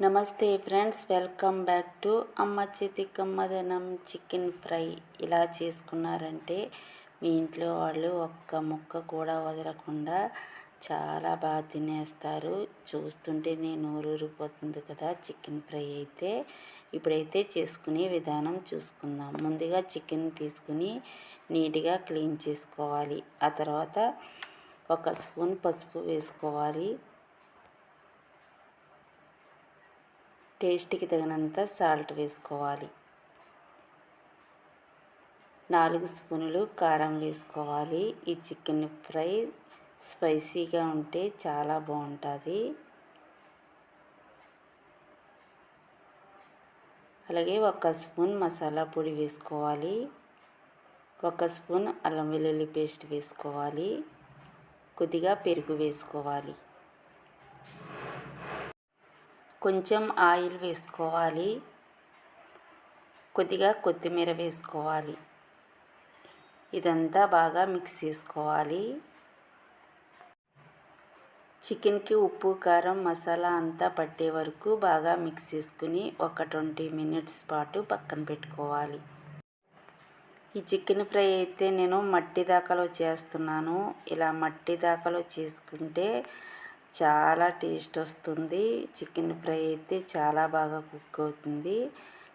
నమస్తే friends welcome back to అమ్మ చేతి కమ్మదనం చికెన్ ఫ్రై. ఇలా చేసుకున్నారంటే మీ ఇంట్లో వాళ్ళు ఒక్క ముక్క కూడా వదలకుండా చాలా బాగా తినేస్తారు. చూస్తుంటే నేను ఊరూరిపోతుంది కదా చికెన్ ఫ్రై అయితే. ఇప్పుడైతే చేసుకునే విధానం చూసుకుందాం. ముందుగా చికెన్ తీసుకుని నీట్గా క్లీన్ చేసుకోవాలి. ఆ తర్వాత ఒక స్పూన్ పసుపు వేసుకోవాలి. టేస్ట్కి తగినంత సాల్ట్ వేసుకోవాలి. నాలుగు స్పూనులు కారం వేసుకోవాలి. ఈ చికెన్ ఫ్రై స్పైసీగా ఉంటే చాలా బాగుంటుంది. అలాగే ఒక స్పూన్ మసాలా పొడి వేసుకోవాలి. ఒక స్పూన్ అల్లం వెల్లుల్లి పేస్ట్ వేసుకోవాలి. కొద్దిగా పెరుగు వేసుకోవాలి. కొంచెం ఆయిల్ వేసుకోవాలి. కొద్దిగా కొత్తిమీర వేసుకోవాలి. ఇదంతా బాగా మిక్స్ చేసుకోవాలి. చికెన్కి ఉప్పు కారం మసాలా అంతా పట్టే వరకు బాగా మిక్స్ చేసుకుని ఒక ట్వంటీ మినిట్స్ పాటు పక్కన పెట్టుకోవాలి. ఈ చికెన్ ఫ్రై అయితే నేను మట్టి దాకాలో చేస్తున్నాను. ఇలా మట్టి దాకాలో చేసుకుంటే చాలా టేస్ట్ వస్తుంది. చికెన్ ఫ్రై అయితే చాలా బాగా కుక్ అవుతుంది.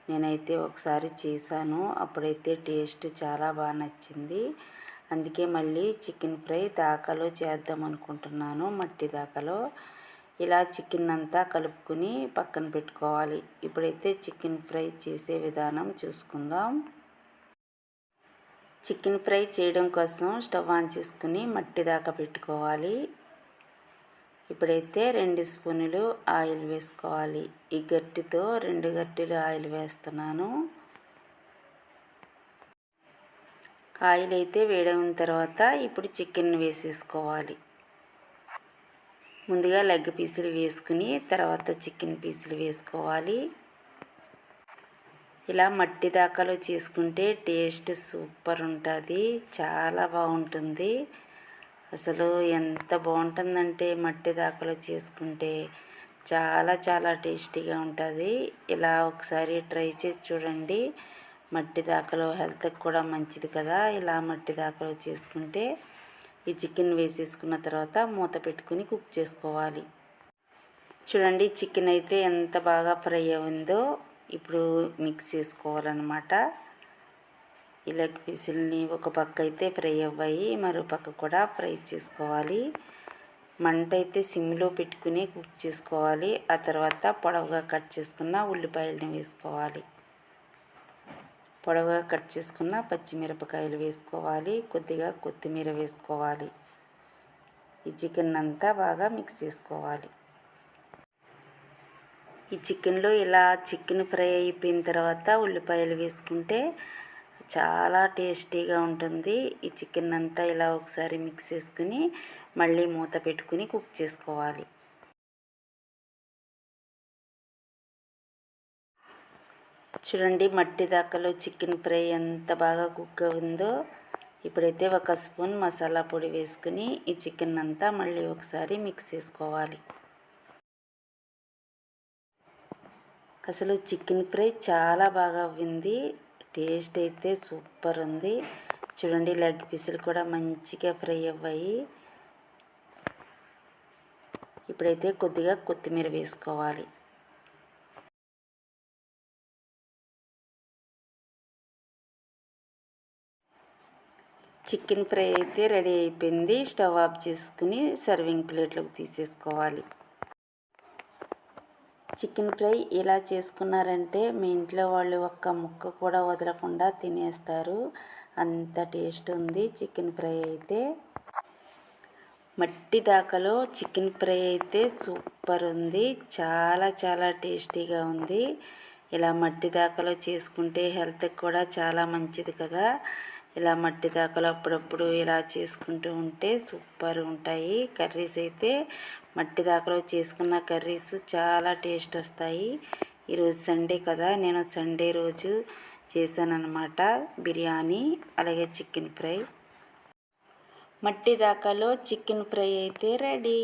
నేనైతే ఒకసారి చేశాను. అప్పుడైతే టేస్ట్ చాలా బాగా నచ్చింది. అందుకే మళ్ళీ చికెన్ ఫ్రై దాకాలో చేద్దాం అనుకుంటున్నాను మట్టి దాకాలో. ఇలా చికెన్ అంతా కలుపుకుని పక్కన పెట్టుకోవాలి. ఇప్పుడైతే చికెన్ ఫ్రై చేసే విధానం చూసుకుందాం. చికెన్ ఫ్రై చేయడం కోసం స్టవ్ ఆన్ చేసుకుని మట్టి దాకా పెట్టుకోవాలి. ఇప్పుడైతే రెండు స్పూనులు ఆయిల్ వేసుకోవాలి. ఈ గట్టితో రెండు గట్టిలు ఆయిల్ వేస్తున్నాను. ఆయిల్ అయితే వేడైన తర్వాత ఇప్పుడు చికెన్ వేసేసుకోవాలి. ముందుగా లెగ్ పీసులు వేసుకుని తర్వాత చికెన్ పీసులు వేసుకోవాలి. ఇలా మట్టి దాకాలో చేసుకుంటే టేస్ట్ సూపర్ ఉంటుంది. చాలా బాగుంటుంది. అసలు ఎంత బాగుంటుందంటే మట్టి దాకలో చేసుకుంటే చాలా చాలా టేస్టీగా ఉంటుంది. ఇలా ఒకసారి ట్రై చేసి చూడండి. మట్టి దాకలో హెల్త్కి కూడా మంచిది కదా. ఇలా మట్టి దాకలో చేసుకుంటే ఈ చికెన్ వేసేసుకున్న తర్వాత మూత పెట్టుకుని కుక్ చేసుకోవాలి. చూడండి చికెన్ అయితే ఎంత బాగా ఫ్రై అయిందో. ఇప్పుడు మిక్స్ చేసుకోవాలన్నమాట. ఈ లెగ్ పీసుల్ని ఒక పక్క అయితే ఫ్రై అవ్వాయి మరో పక్క కూడా ఫ్రై చేసుకోవాలి. మంట అయితే సిమ్లో పెట్టుకుని కుక్ చేసుకోవాలి. ఆ తర్వాత పొడవుగా కట్ చేసుకున్న ఉల్లిపాయలని వేసుకోవాలి. పొడవుగా కట్ చేసుకున్న పచ్చిమిరపకాయలు వేసుకోవాలి. కొద్దిగా కొత్తిమీర వేసుకోవాలి. ఈ చికెన్ అంతా బాగా మిక్స్ చేసుకోవాలి. ఈ చికెన్లో ఇలా చికెన్ ఫ్రై అయిపోయిన తర్వాత ఉల్లిపాయలు వేసుకుంటే చాలా టేస్టీగా ఉంటుంది. ఈ చికెన్ అంతా ఇలా ఒకసారి మిక్స్ చేసుకుని మళ్ళీ మూత పెట్టుకుని కుక్ చేసుకోవాలి. చూడండి మట్టి దాకాలో చికెన్ ఫ్రై ఎంత బాగా కుక్ అయిందో. ఇప్పుడైతే ఒక స్పూన్ మసాలా పొడి వేసుకుని ఈ చికెన్ అంతా మళ్ళీ ఒకసారి మిక్స్ చేసుకోవాలి. అసలు చికెన్ ఫ్రై చాలా బాగా అవ్వింది. టేస్ట్ అయితే సూపర్ ఉంది. చూడండి లెగ్ పీసులు కూడా మంచిగా ఫ్రై అవ్వాయి. ఇప్పుడైతే కొద్దిగా కొత్తిమీర వేసుకోవాలి. చికెన్ ఫ్రై అయితే రెడీ అయిపోయింది. స్టవ్ ఆఫ్ చేసుకుని సర్వింగ్ ప్లేట్లోకి తీసేసుకోవాలి. చికెన్ ఫ్రై ఇలా చేసుకున్నారంటే మీ ఇంట్లో వాళ్ళు ఒక్క ముక్క కూడా వదలకుండా తినేస్తారు. అంత టేస్ట్ ఉంది చికెన్ ఫ్రై అయితే. మట్టి దాకలో చికెన్ ఫ్రై అయితే సూపర్ ఉంది. చాలా చాలా టేస్టీగా ఉంది. ఇలా మట్టి దాకలో చేసుకుంటే హెల్త్కి కూడా చాలా మంచిది కదా. ఇలా మట్టి దాకలు అప్పుడప్పుడు ఇలా చేసుకుంటూ ఉంటే సూపర్ ఉంటాయి. కర్రీస్ అయితే మట్టి దాకలో చేసుకున్న కర్రీస్ చాలా టేస్ట్ వస్తాయి. ఈరోజు సండే కదా నేను సండే రోజు చేశానన్నమాట బిర్యానీ అలాగే చికెన్ ఫ్రై. మట్టి దాకాలో చికెన్ ఫ్రై అయితే రెడీ.